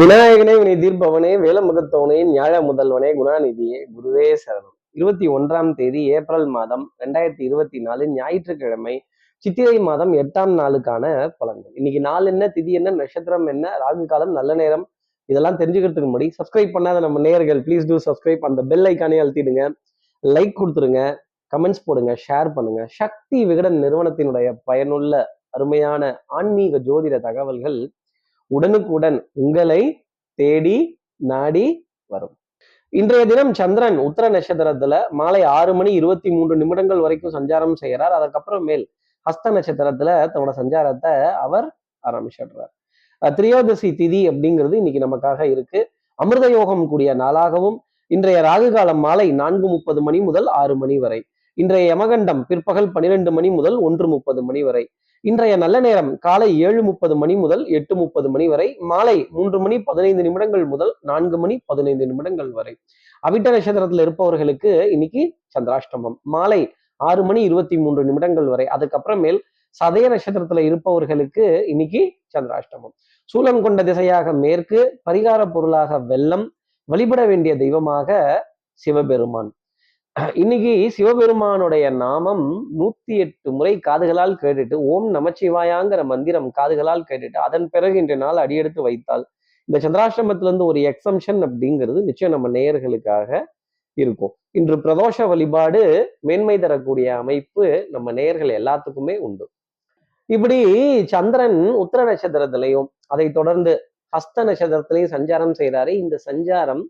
விநாயகனே வினை தீர்ப்பவனே வேலமுகத்தவனே ஞாழ முதல்வனே குணாநிதியே குருவே சரணம். இருபத்தி ஒன்றாம் தேதி ஏப்ரல் மாதம் ரெண்டாயிரத்தி இருபத்தி நாலு ஞாயிற்றுக்கிழமை சித்திரை மாதம் எட்டாம் நாளுக்கான பலன்கள். இன்னைக்கு நாள் என்ன திதி என்ன நட்சத்திரம் என்ன ராகு காலம் நல்ல நேரம் இதெல்லாம் தெரிஞ்சுக்கிறதுக்கு முன்னாடி சப்ஸ்கிரைப் பண்ணாத நம்ம நேயர்கள் ப்ளீஸ் டூ சப்ஸ்கிரைப் அந்த பெல் ஐக்கானே அழுத்திடுங்க. லைக் கொடுத்துருங்க கமெண்ட்ஸ் போடுங்க ஷேர் பண்ணுங்க. சக்தி விகடன் நிறுவனத்தினுடைய பயனுள்ள அருமையான ஆன்மீக ஜோதிட தகவல்கள் உடனுக்குடன் உங்களை தேடி நாடி வரும். இன்றைய தினம் சந்திரன் உத்தர நட்சத்திரத்துல மாலை ஆறு மணி இருபத்தி மூன்று நிமிடங்கள் வரைக்கும் சஞ்சாரம் செய்யறார் அதுக்கப்புறம் மேல் ஹஸ்த நட்சத்திரத்துல தன்னோட சஞ்சாரத்தை அவர் ஆரம்பிச்சிடுறார். அஹ் திரியோதசி திதி அப்படிங்கிறது இன்னைக்கு நமக்காக இருக்கு. அமிர்த யோகம் கூடிய நாளாகவும் இன்றைய ராகு காலம் மாலை நான்கு முப்பது மணி முதல் ஆறு மணி வரை இன்றைய யமகண்டம் பிற்பகல் பன்னிரெண்டு மணி முதல் ஒன்று முப்பது மணி வரை இன்றைய நல்ல நேரம் காலை ஏழு முப்பது மணி முதல் எட்டு முப்பது மணி வரை மாலை மூன்று மணி பதினைந்து நிமிடங்கள் முதல் நான்கு மணி பதினைந்து நிமிடங்கள் வரை. அவிட்ட நட்சத்திரத்தில் இருப்பவர்களுக்கு இன்னைக்கு சந்திராஷ்டமம். மாலை ஆறு மணி இருபத்தி மூன்று நிமிடங்கள் வரை அதுக்கப்புறமேல் சதய நட்சத்திரத்துல இருப்பவர்களுக்கு இன்னைக்கு சந்திராஷ்டமம். சூலம் கொண்ட திசையாக மேற்கு பரிகார பொருளாக வெள்ளம் வழிபட வேண்டிய தெய்வமாக சிவபெருமான். இன்னைக்கு சிவபெருமானுடைய நாமம் நூத்தி எட்டு முறை காதுகளால் கேட்டுட்டு ஓம் நமச்சிவாயாங்கிற மந்திரம் காதுகளால் கேட்டுட்டு அதன் பிறகு இன்றைய நாள் அடியெடுத்து வைத்தால் இந்த சந்திராஷ்டிரமத்துல இருந்து ஒரு எக்ஸம்ஷன் அப்படிங்கிறது நிச்சயம் நம்ம நேயர்களுக்காக இருக்கும். இன்று பிரதோஷ வழிபாடு மேன்மை தரக்கூடிய அமைப்பு நம்ம நேயர்கள் எல்லாத்துக்குமே உண்டு. இப்படி சந்திரன் உத்தர நட்சத்திரத்திலையும் அதை தொடர்ந்து ஹஸ்த நட்சத்திரத்திலையும் சஞ்சாரம் செய்யறாரு இந்த சஞ்சாரம்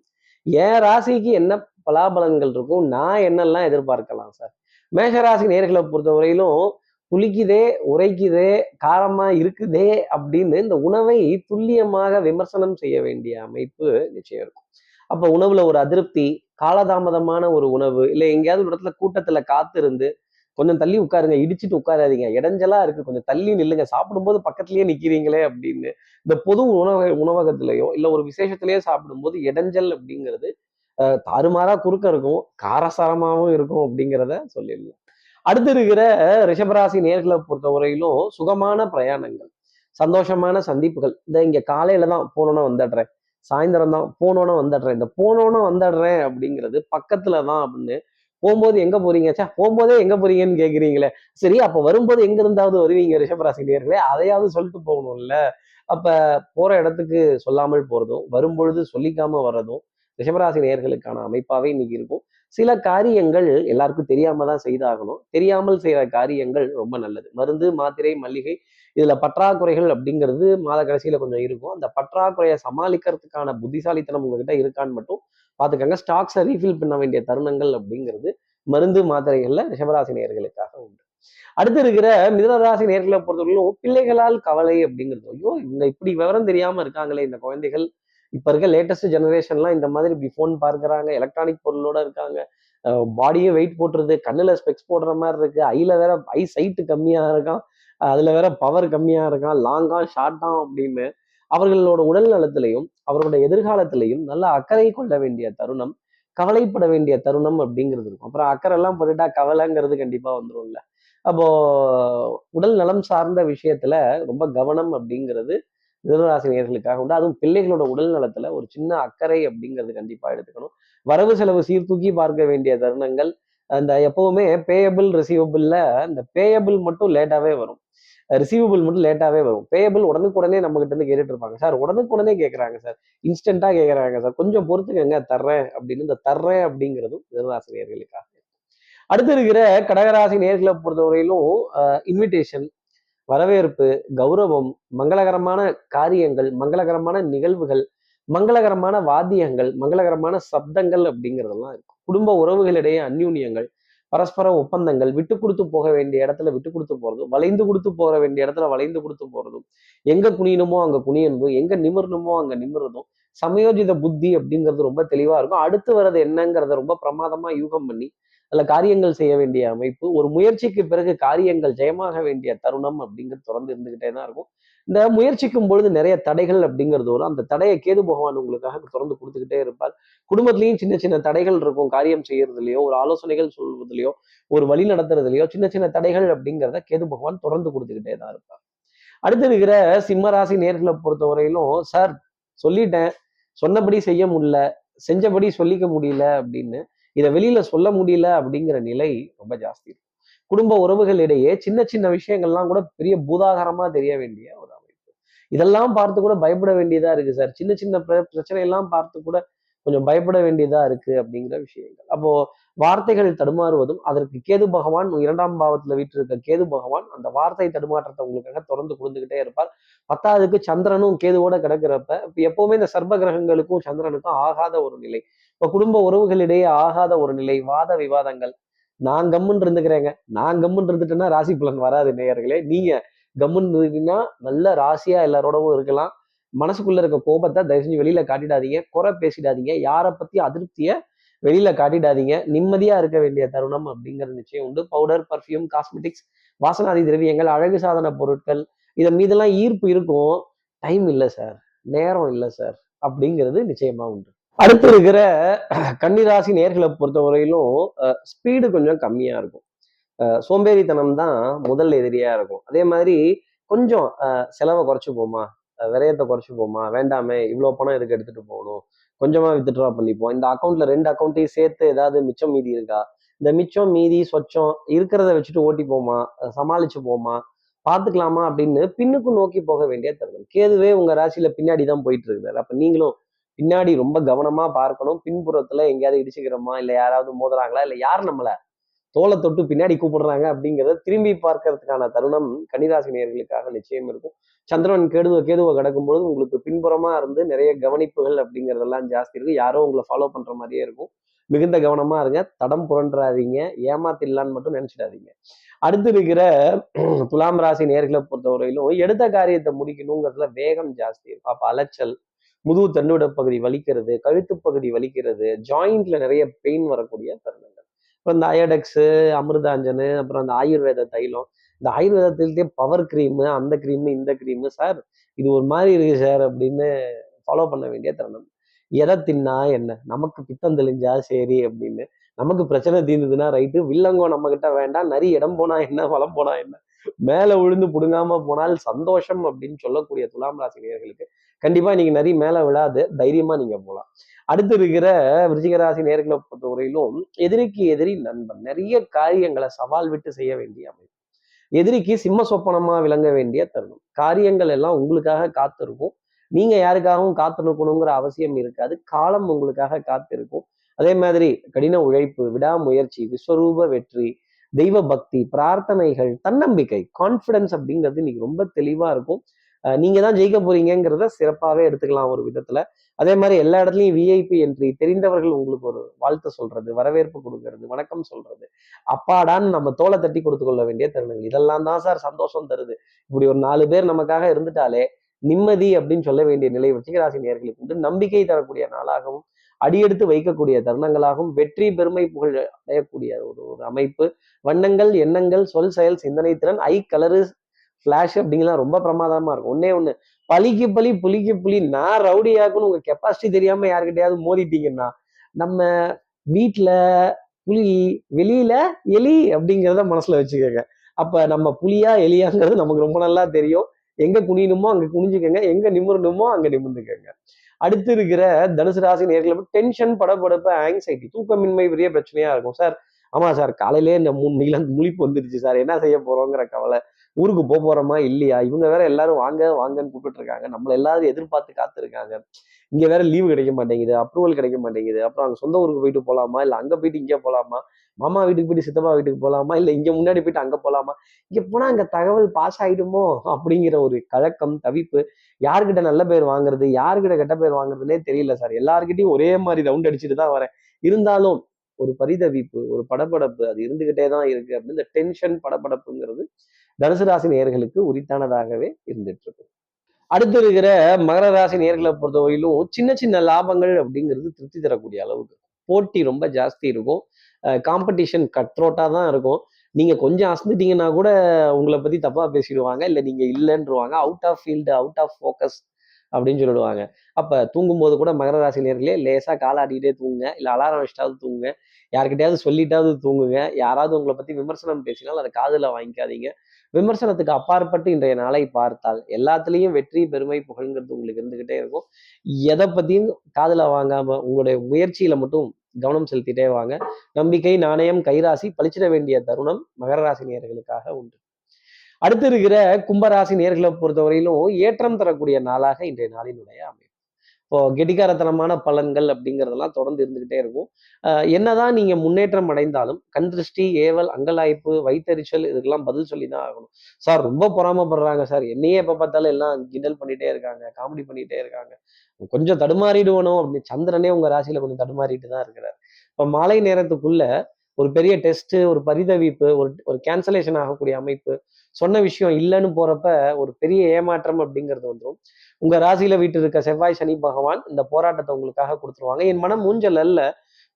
என் ராசிக்கு என்ன பலாபலன்கள் இருக்கும். நான் என்னெல்லாம் எதிர்பார்க்கலாம் சார்? மேஷராசி நேர்களை பொறுத்தவரையிலும் புளிக்குதே உரைக்குதே காரமா இருக்குதே அப்படின்னு இந்த உணவை துல்லியமாக விமர்சனம் செய்ய வேண்டிய அமைப்பு நிச்சயம் இருக்கும். அப்ப உணவுல ஒரு அதிருப்தி காலதாமதமான ஒரு உணவு இல்லை எங்கேயாவது ஒரு இடத்துல கூட்டத்துல காத்திருந்து கொஞ்சம் தள்ளி உட்காருங்க இடிச்சிட்டு உட்காராதீங்க. இடைஞ்சலா இருக்கு. கொஞ்சம் தள்ளி நில்லுங்க. சாப்பிடும்போது பக்கத்துலயே நிக்கிறீங்களே அப்படின்னு இந்த பொது உணவக உணவகத்திலேயோ இல்ல ஒரு விசேஷத்திலேயோ சாப்பிடும்போது இடைஞ்சல் அப்படிங்கிறது தாறுமாறா குறுக்க இருக்கும். காரசாரமாகவும் இருக்கும் அப்படிங்கிறத சொல்லிடலாம் அடுத்து இருக்கிற ரிஷபராசி நேர்களை பொறுத்தவரையிலும் சுகமான பிரயாணங்கள் சந்தோஷமான சந்திப்புகள். இந்த இங்க காலையில தான் போனோன்னு வந்துடுறேன். சாயந்தரம் தான் போனோன்னு வந்துடுறேன். இந்த போனோன்னு வந்துடுறேன் அப்படிங்கிறது பக்கத்துல தான் அப்படின்னு போகும்போது எங்க போறீங்க? சா போகும்போதே எங்க போறீங்கன்னு கேக்குறீங்களே. சரி அப்ப வரும்போது எங்க இருந்தாவது வருவீங்க ரிஷபராசி நேர்களே? அதையாவது சொல்லிட்டு போகணும்ல. அப்ப போற இடத்துக்கு சொல்லாமல் போறதும் வரும்பொழுது சொல்லிக்காம வர்றதும் ரிஷபராசி நேர்களுக்கான அமைப்பாவே இன்னைக்கு இருக்கும். சில காரியங்கள் எல்லாருக்கும் தெரியாம தான் செய்தாகணும். தெரியாமல் செய்யற காரியங்கள் ரொம்ப நல்லது. மருந்து மாத்திரை மல்லிகை இதுல பற்றாக்குறைகள் அப்படிங்கிறது மாத கடைசியில கொஞ்சம் இருக்கும். அந்த பற்றாக்குறையை சமாளிக்கிறதுக்கான புத்திசாலித்தனம் உங்ககிட்ட இருக்கான்னு மட்டும் பாத்துக்கோங்க ஸ்டாக்ஸை ரீஃபில் பண்ண வேண்டிய தருணங்கள் அப்படிங்கிறது மருந்து மாத்திரைகள்ல ரிஷபராசி நேர்களுக்காக உண்டு. அடுத்து இருக்கிற மிதனராசி நேர்களை பொறுத்தவரையிலும் பிள்ளைகளால் கவலை அப்படிங்கிறது. ஐயோ இவங்க இப்படி விவரம் தெரியாம இருக்காங்களே இந்த குழந்தைகள் இப்போ இருக்க லேட்டஸ்ட் ஜெனரேஷன்லாம் இந்த மாதிரி இப்படி ஃபோன் பார்க்குறாங்க எலக்ட்ரானிக் பொருளோட இருக்காங்க. பாடியே வெயிட் போட்டுருது கண்ணில் ஸ்பெக்ஸ் போடுற மாதிரி இருக்கு. ஐயில் வேற ஐ சைட்டு கம்மியாக இருக்கான் அதில் வேற பவர் கம்மியாக இருக்கான் லாங்காக ஷார்ட்டாக அப்படின்னு அவர்களோட உடல் நலத்திலையும் அவர்களோட எதிர்காலத்திலையும் நல்ல அக்கறை கொள்ள வேண்டிய தருணம் கவலைப்பட வேண்டிய தருணம் அப்படிங்கிறது இருக்கும். அப்புறம் அக்கறை எல்லாம் போட்டுட்டா கவலைங்கிறது கண்டிப்பாக வந்துடும்ல அப்போ உடல் நலம் சார்ந்த விஷயத்துல ரொம்ப கவனம் அப்படிங்கிறது மிதனராசினியர்களுக்காக உண்டு. அதுவும் பிள்ளைகளோட உடல் நலத்துல ஒரு சின்ன அக்கறை அப்படிங்கிறது கண்டிப்பா எடுத்துக்கணும். வரவு செலவு சீர்தூக்கி பார்க்க வேண்டிய தருணங்கள் அந்த எப்பவுமே பேயபிள் ரிசீவபிள்ல இந்த பேயபிள் மட்டும் லேட்டாவே வரும். ரிசீவபிள் மட்டும் லேட்டாவே வரும். பேயபிள் உடனுக்குடனே நம்ம கிட்ட இருந்து கேட்டுட்டு இருப்பாங்க. சார் உடனுக்குடனே கேட்கறாங்க சார். இன்ஸ்டன்டா கேட்கறாங்க சார். கொஞ்சம் பொறுத்துக்கங்க தர்றேன் அப்படின்னு இந்த தர்றேன் அப்படிங்கிறதும் மிதனராசினியர்களுக்காக. அடுத்து இருக்கிற கடகராசி நேர்களை பொறுத்தவரையிலும் இன்விடேஷன் வரவேற்பு கௌரவம் மங்களகரமான காரியங்கள் மங்களகரமான நிகழ்வுகள் மங்களகரமான வாத்தியங்கள் மங்களகரமான சப்தங்கள் அப்படிங்கிறதெல்லாம் இருக்கும். குடும்ப உறவுகளிடையே அந்யூன்யங்கள் பரஸ்பர ஒப்பந்தங்கள் விட்டு கொடுத்து போக வேண்டிய இடத்துல விட்டு கொடுத்து போறதும் வளைந்து கொடுத்து போக வேண்டிய இடத்துல வளைந்து கொடுத்து போறதும் எங்க குனியணுமோ அங்க குனியணும் எங்க நிமிரணுமோ அங்க நிமிர்றதும் சமயோஜித புத்தி அப்படிங்கிறது ரொம்ப தெளிவா இருக்கும். அடுத்து வர்றது என்னங்கிறத ரொம்ப பிரமாதமா யூகம் பண்ணி நல்ல காரியங்கள் செய்ய வேண்டிய அமைப்பு ஒரு முயற்சிக்கு பிறகு காரியங்கள் ஜெயமாக வேண்டிய தருணம் அப்படிங்கிறது தொடர்ந்து இருந்துகிட்டே தான் இருக்கும். இந்த முயற்சிக்கும் பொழுது நிறைய தடைகள் அப்படிங்கிறது வரும். அந்த தடையை கேது பகவான் உங்களுக்காக தொடர்ந்து கொடுத்துக்கிட்டே இருப்பார். குடும்பத்திலையும் சின்ன சின்ன தடைகள் இருக்கும். காரியம் செய்யறதுலையோ ஒரு ஆலோசனைகள் சொல்வதிலையோ ஒரு வழி நடத்துறதுலையோ சின்ன சின்ன தடைகள் அப்படிங்கிறத கேது பகவான் தொடர்ந்து கொடுத்துக்கிட்டே தான் இருப்பார். அடுத்து இருக்கிற சிம்மராசி நேர்களை பொறுத்தவரையிலும் சார் சொல்லிட்டேன். சொன்னபடி செய்ய முடியல. செஞ்சபடி சொல்லிக்க முடியல அப்படின்னு இதை வெளியில சொல்ல முடியல அப்படிங்கிற நிலை ரொம்ப ஜாஸ்தி இருக்கும் குடும்ப உறவுகளிடையே சின்ன சின்ன விஷயங்கள்லாம் கூட பெரிய பூதாகரமா தெரிய வேண்டிய ஒரு அமைப்பு. இதெல்லாம் பார்த்து கூட பயப்பட வேண்டியதா இருக்கு சார். சின்ன சின்ன பிர- பிரச்சனை எல்லாம் பார்த்து கூட கொஞ்சம் பயப்பட வேண்டியதா இருக்கு அப்படிங்கிற விஷயங்கள். அப்போ வார்த்தைகள் தடுமாறுவதும் அதற்கு கேது பகவான் இரண்டாம் பாவத்துல வீட்டிருக்க கேது பகவான் அந்த வார்த்தை தடுமாற்றத்தை உங்களுக்காக தொடர்ந்து கொடுத்துக்கிட்டே இருப்பார். பத்தாவதுக்கு சந்திரனும் கேதுவோட கிடக்கிறப்ப எப்பவுமே இந்த சர்வ கிரகங்களுக்கும் சந்திரனுக்கும் ஆகாத ஒரு நிலை. இப்ப குடும்ப உறவுகளிடையே ஆகாத ஒரு நிலை வாத விவாதங்கள். நான் கம்முன்னு இருந்துக்கிறேங்க. நான் கம்முன்னு இருந்துட்டேன்னா ராசி பலன் வராது நேயர்களே. நீங்க கம்முன்னு இருந்தீங்கன்னா நல்ல ராசியா எல்லாரோடவும் இருக்கலாம். மனசுக்குள்ள இருக்க கோபத்தை தயவு செஞ்சு வெளியில காட்டிடாதீங்க. குறை பேசிடாதீங்க. யாரை பத்தி அதிருப்திய வெளியில காட்டிடாதீங்க. நிம்மதியா இருக்க வேண்டிய தருணம் அப்படிங்கிற நிச்சயம் உண்டு. பவுடர் பர்ஃப்யூம் காஸ்மெட்டிக்ஸ் வாசனாதி திரவியங்கள் அழகு சாதன பொருட்கள் இதன் மீதெல்லாம் ஈர்ப்பு இருக்கும். டைம் இல்லை சார் நேரம் இல்லை சார் அப்படிங்கிறது நிச்சயமா உண்டு. அடுத்து இருக்கிற கன்னிராசி நேர்களை பொறுத்தவரையிலும் ஸ்பீடு கொஞ்சம் கம்மியா இருக்கும். அஹ் சோம்பேறித்தனம் தான் முதல் எதிரியா இருக்கும். அதே மாதிரி கொஞ்சம் அஹ் செலவை குறைச்சு போமா விரயத்தை குறைச்சு போமா வேண்டாமே இவ்வளோ பணம் எதுக்கு எடுத்துட்டு போகணும் கொஞ்சமா வித்ட்ரா பண்ணிப்போம். இந்த அக்கௌண்ட்ல ரெண்டு அக்கௌண்ட்டையும் சேர்த்து ஏதாவது மிச்சம் மீதி இருக்கா? இந்த மிச்சம் மீதி சொச்சம் இருக்கிறத வச்சுட்டு ஓட்டி போமா சமாளிச்சு போமா பார்த்துக்கலாமா அப்படின்னு பின்னுக்கு நோக்கி போக வேண்டிய தருணம். கேதுவே உங்க ராசியில பின்னாடி தான் போயிட்டு இருக்காரு. அப்ப நீங்களும் பின்னாடி ரொம்ப கவனமா பார்க்கணும். பின்புறத்துல எங்கேயாவது இடிச்சுக்கிறோமா? இல்லை யாராவது மோதுறாங்களா? இல்லை யார் நம்மளை தோலை தொட்டு பின்னாடி கூப்பிடுறாங்க அப்படிங்கிறத திரும்பி பார்க்கறதுக்கான தருணம் கன்னிராசி நேர்களுக்காக நிச்சயம் இருக்கும். சந்திரன் கேதுவ கேதுவை கிடக்கும்போது உங்களுக்கு பின்புறமா இருந்து நிறைய கவனிப்புகள் அப்படிங்கிறதெல்லாம் ஜாஸ்தி இருக்கு யாரோ உங்களை ஃபாலோ பண்ற மாதிரியே இருக்கும். மிகுந்த கவனமா இருங்க. தடம் புரண்டுறாதீங்க. ஏமாத்திடலான்னு மட்டும் நினைச்சிடாதீங்க. அடுத்து இருக்கிற துலாம் ராசி நேர்களை பொறுத்தவரையிலும் எடுத்த காரியத்தை முடிக்கணுங்கிறதுல வேகம் ஜாஸ்தி இருக்கும். அப்ப அலைச்சல் முதுகு தண்டுவிட பகுதி வலிக்கிறது கழுத்து பகுதி வலிக்கிறது ஜாயிண்ட்ல நிறைய பெயின் வரக்கூடிய தருணங்கள். அப்புறம் இந்த அயடெக்ஸு அமிர்தாஞ்சனு அப்புறம் அந்த ஆயுர்வேத தைலம். இந்த ஆயுர்வேதத்திலே பவர் க்ரீமு அந்த க்ரீமு இந்த க்ரீமு சார் இது ஒரு மாதிரி இருக்கு சார் அப்படின்னு ஃபாலோ பண்ண வேண்டிய தருணம். எதை தின்னா என்ன? நமக்கு பித்தம் தெளிஞ்சா சரி அப்படின்னு. நமக்கு பிரச்சனை தீர்ந்ததுன்னா ரைட்டு வில்லங்கோ நம்ம கிட்ட வேண்டாம். நிறைய இடம் போனா என்ன? வளம் போனா என்ன? மேல விழுந்து புடுங்காம போனால் சந்தோஷம் அப்படின்னு சொல்லக்கூடிய துலாம் ராசி நேர்களுக்கு கண்டிப்பா நீங்க நிறைய மேல விழாது தைரியமா நீங்க போகலாம் அடுத்து இருக்கிற விருச்சிகராசி நேர்களை பொறுத்த வரையிலும் எதிரிக்கு எதிரி நண்பன். நிறைய காரியங்களை சவால் விட்டு செய்ய வேண்டிய அமைப்பு. எதிரிக்கு சிம்ம சொப்பனமா விளங்க வேண்டிய தருணம். காரியங்கள் எல்லாம் உங்களுக்காக காத்திருக்கும். நீங்க யாருக்காகவும் காத்து நிற்கணுங்கிற அவசியம் இருக்காது. காலம் உங்களுக்காக காத்திருக்கும். அதே மாதிரி கடின உழைப்பு விடாமுயற்சி விஸ்வரூப வெற்றி தெய்வ பக்தி பிரார்த்தனைகள் தன்னம்பிக்கை கான்ஃபிடன்ஸ் அப்படிங்கிறது இன்னைக்கு ரொம்ப தெளிவா இருக்கும். நீங்க தான் ஜெயிக்க போறீங்கிறத சிறப்பாகவே எடுத்துக்கலாம் ஒரு விதத்துல. அதே மாதிரி எல்லா இடத்துலையும் விஐபி என்ட்ரி தெரிந்தவர்கள் உங்களுக்கு ஒரு வாழ்த்து சொல்றது வரவேற்பு கொடுக்கறது வணக்கம் சொல்றது. அப்பாடான்னு நம்ம தோலை தட்டி கொடுத்து கொள்ள வேண்டிய தருணங்கள். இதெல்லாம் தான் சார் சந்தோஷம் தருது. இப்படி ஒரு நாலு பேர் நமக்காக இருந்துட்டாலே நிம்மதி அப்படின்னு சொல்ல வேண்டிய நிலை வச்சிகராசி நேர்களுக்கு உண்டு. நம்பிக்கை தரக்கூடிய நாளாகவும் அடியெடுத்து வைக்கக்கூடிய தருணங்களாகவும் வெற்றி பெருமை புகழ் அடையக்கூடிய ஒரு ஒரு அமைப்பு. வண்ணங்கள் எண்ணங்கள் சொல் செயல் சிந்தனை திறன் ஐ கலரு ஃப்ளாஷ் அப்படிங்கலாம் ரொம்ப பிரமாதமா இருக்கும். ஒன்னே ஒன்று பலிக்கு பலி புலிக்கு புலி நான் ரவுடியாக்குன்னு உங்க கெப்பாசிட்டி தெரியாம யாருக்கிட்டையாவது மோதிட்டீங்கன்னா நம்ம வீட்டுல புலி வெளியில எலி அப்படிங்கிறத மனசுல வச்சுக்கோங்க. அப்ப நம்ம புலியா எலியாங்கிறது நமக்கு ரொம்ப நல்லா தெரியும். எங்க குனியணுமோ அங்க குனிஞ்சுக்கங்க எங்க நிமிரணுமோ அங்க நிமிர்ந்துக்கோங்க. அடுத்து இருக்கிற தனுசு ராசி நேர்களை டென்ஷன் படப்படப்ப ஆங்ஸைட்டி தூக்கமின்மை பெரிய பிரச்சனையா இருக்கும். சார் ஆமா சார் காலையிலே இந்த மூணு நீளம் முழிப்பு வந்துருச்சு சார். என்ன செய்ய போறோங்கிற கவலை. ஊருக்கு போக போறோமா இல்லையா? இவங்க வேற எல்லாரும் வாங்க வாங்கன்னு கூப்பிட்டு இருக்காங்க நம்மள எல்லாரும் எதிர்பார்த்து காத்திருக்காங்க. இங்க வேற லீவு கிடைக்க மாட்டேங்குது அப்ரூவல் கிடைக்க மாட்டேங்குது. அப்புறம் அங்க சொந்த ஊருக்கு போயிட்டு போலாமா? இல்ல அங்க போயிட்டு இங்கே போலாமா? மாமா வீட்டுக்கு போயிட்டு சித்தப்பா வீட்டுக்கு போலாமா? இல்ல இங்க முன்னாடி போயிட்டு அங்க போலாமா? இங்க போனா அங்க தகவல் பாஸ் ஆயிடுமோ? அப்படிங்கிற ஒரு கலக்கம் தவிப்பு யாருக்கிட்ட நல்ல பேர் வாங்குறது யாருக்கிட்ட கெட்ட பேர் வாங்குறதுனே தெரியல சார் எல்லாருக்கிட்டையும் ஒரே மாதிரி ரவுண்ட் அடிச்சுட்டு தான் வரேன். இருந்தாலும் ஒரு பரிதவிப்பு ஒரு படபடப்பு அது இருந்துகிட்டே தான் இருக்கு. அப்படின்னு இந்த டென்ஷன் படபடப்புங்கிறது தனுசு ராசி நேயர்களுக்கு உரித்தானதாகவே இருந்துட்டு இருக்கும் அடுத்து இருக்கிற மகர ராசி நேர்களை பொறுத்தவரையிலும் சின்ன சின்ன லாபங்கள் அப்படிங்கிறது திருப்தி தரக்கூடிய அளவுக்கு போட்டி ரொம்ப ஜாஸ்தி இருக்கும். காம்படிஷன் கட்ரோட்டாக தான் இருக்கும். நீங்கள் கொஞ்சம் அசந்துட்டீங்கன்னா கூட உங்களை பற்றி தப்பாக பேசிடுவாங்க. இல்லை நீங்கள் இல்லைன்றவாங்க. Out of field out of focus அப்படின்னு சொல்லிடுவாங்க. அப்போ தூங்கும்போது கூட மகர ராசி நேர்களே லேசாக காலாடிக்கிட்டே தூங்குங்க. இல்லை அலாரம் வச்சிட்டாவது தூங்குங்க. யார்கிட்டயாவது சொல்லிட்டாவது தூங்குங்க. யாராவது உங்களை பற்றி விமர்சனம் பேசினாலும் அதை காதில் வாங்கிக்காதீங்க. விமர்சனத்துக்கு அப்பாற்பட்டு இன்றைய நாளை பார்த்தால் எல்லாத்துலேயும் வெற்றி பெருமை புகழ்ங்கிறது உங்களுக்கு இருந்துகிட்டே இருக்கும். எதை பத்தியும் காதில் வாங்காம உங்களுடைய முயற்சியில மட்டும் கவனம் செலுத்திட்டே வாங்க. நம்பிக்கை நாணயம் கைராசி பளிச்சிட வேண்டிய தருணம் மகர ராசி நேர்களுக்காக உண்டு. அடுத்து இருக்கிற கும்பராசி நேர்களை பொறுத்தவரையிலும் ஏற்றம் தரக்கூடிய நாளாக இன்றைய நாளினுடைய அமைப்பு இப்போ கெடிகாரத்தனமான பலன்கள் அப்படிங்கிறதெல்லாம் தொடர்ந்து இருந்துகிட்டே இருக்கும். என்னதான் நீங்க முன்னேற்றம் அடைந்தாலும் கண் திருஷ்டி ஏவல் அங்கலாய்ப்பு வைத்தறிச்சல் இதுக்கெல்லாம் பதில் சொல்லி தான் ஆகணும். சார் ரொம்ப பொறாமப்படுறாங்க சார். என்னையே எப்ப பார்த்தாலும் எல்லாம் கிண்டல் பண்ணிட்டே இருக்காங்க காமெடி பண்ணிட்டே இருக்காங்க. கொஞ்சம் தடுமாறிடுவனும் அப்படின்னு சந்திரனே உங்க ராசியில கொஞ்சம் தடுமாறிட்டு தான் இருக்கிறார். இப்ப மாலை நேரத்துக்குள்ள ஒரு பெரிய டெஸ்ட் ஒரு பரிதவிப்பு ஒரு ஒரு கேன்சலேஷன் ஆகக்கூடிய அமைப்பு சொன்ன விஷயம் இல்லைன்னு போறப்ப ஒரு பெரிய ஏமாற்றம் அப்படிங்கிறது வந்துடும் உங்க ராசியில வீட்டு இருக்க செவ்வாய் சனி பகவான் இந்த போராட்டத்தை உங்களுக்காக கொடுத்துருவாங்க. என் மனம் மூஞ்சல் அல்ல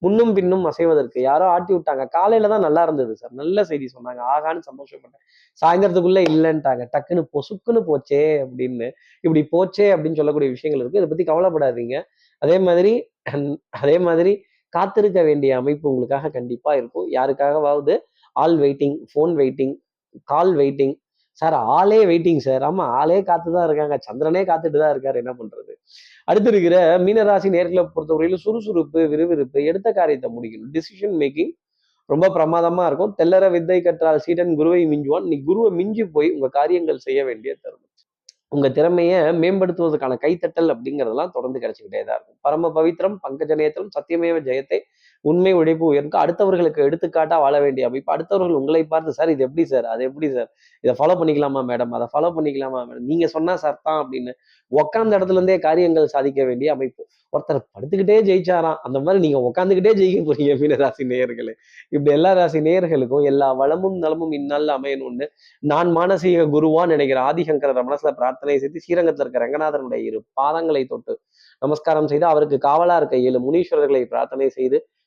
முன்னும் பின்னும் அசைவதற்கு. யாரோ ஆட்டி விட்டாங்க. காலையில தான் நல்லா இருந்தது சார். நல்ல செய்தி சொன்னாங்க. ஆகான்னு சந்தோஷப்பட்டேன். சாயந்தரத்துக்குள்ள இல்லைன்ட்டாங்க. டக்குன்னு பொசுக்குன்னு போச்சே அப்படின்னு. இப்படி போச்சே அப்படின்னு சொல்லக்கூடிய விஷயங்கள் இருக்கு. இதை பத்தி கவலைப்படாதீங்க. அதே மாதிரி அதே மாதிரி காத்திருக்க வேண்டிய அமைப்பு உங்களுக்காக கண்டிப்பா இருக்கும். யாருக்காகவாவது all waiting phone waiting call waiting sir ஆளே வெயிட்டிங் சார். ஆமா ஆளே காத்து தான் இருக்காங்க. சந்திரனே காத்துட்டு தான் இருக்காரு. என்ன பண்றது? அடுத்து இருக்கிற மீனராசி நேர்களை பொறுத்தவரையிலும் சுறுசுறுப்பு விறுவிறுப்பு எடுத்த காரியத்தை முடிக்கணும். டிசிஷன் மேக்கிங் ரொம்ப பிரமாதமா இருக்கும். தெல்லற வித்தை கற்றால் சீடன் குருவை மிஞ்சுவான். நீ குருவை மிஞ்சி போய் உங்க காரியங்கள் செய்ய வேண்டிய தருணம். உங்க திறமையை மேம்படுத்துவதற்கான கைத்தட்டல் அப்படிங்கிறதெல்லாம் தொடர்ந்து கிடைச்சிக்கிட்டே தான் இருக்கும். பரம பவித்திரம் பங்கஜ நேத்திரம் சத்தியமேவ ஜெயத்தை உண்மை உழைப்பு உயர்ந்து அடுத்தவர்களுக்கு எடுத்துக்காட்டா வாழ வேண்டிய அமைப்பு. அடுத்தவர்கள் உங்களை பார்த்து சார் இது எப்படி சார்? அது எப்படி சார்? இதை ஃபாலோ பண்ணிக்கலாமா மேடம் அதை ஃபாலோ பண்ணிக்கலாமா மேடம் நீங்க சொன்னா சார் தான் அப்படின்னு உட்காந்த இடத்துல இருந்தே காரியங்கள் சாதிக்க வேண்டிய அமைப்பு. ஒருத்தர் படுத்துக்கிட்டே ஜெயிச்சாராம். அந்த மாதிரி நீங்க உட்காந்துக்கிட்டே ஜெயிக்க போறீங்க மீன ராசி நேயர்களே. இப்படி எல்லா ராசி நேயர்களுக்கும் எல்லா வளமும் நலமும் இந்நாளில் அமையணும்னு நான் மானசீக குருவான்னு நினைக்கிற ஆதிசங்கர மனசுல பிரார்த்தனை செய்து ஸ்ரீரங்கத்தில் இருக்க ரங்கநாதனுடைய இரு பாதங்களை தொட்டு நமஸ்காரம் செய்து அவருக்கு காவலா இருக்க ஏழு முனீஸ்வரர்களை பிரார்த்தனை செய்து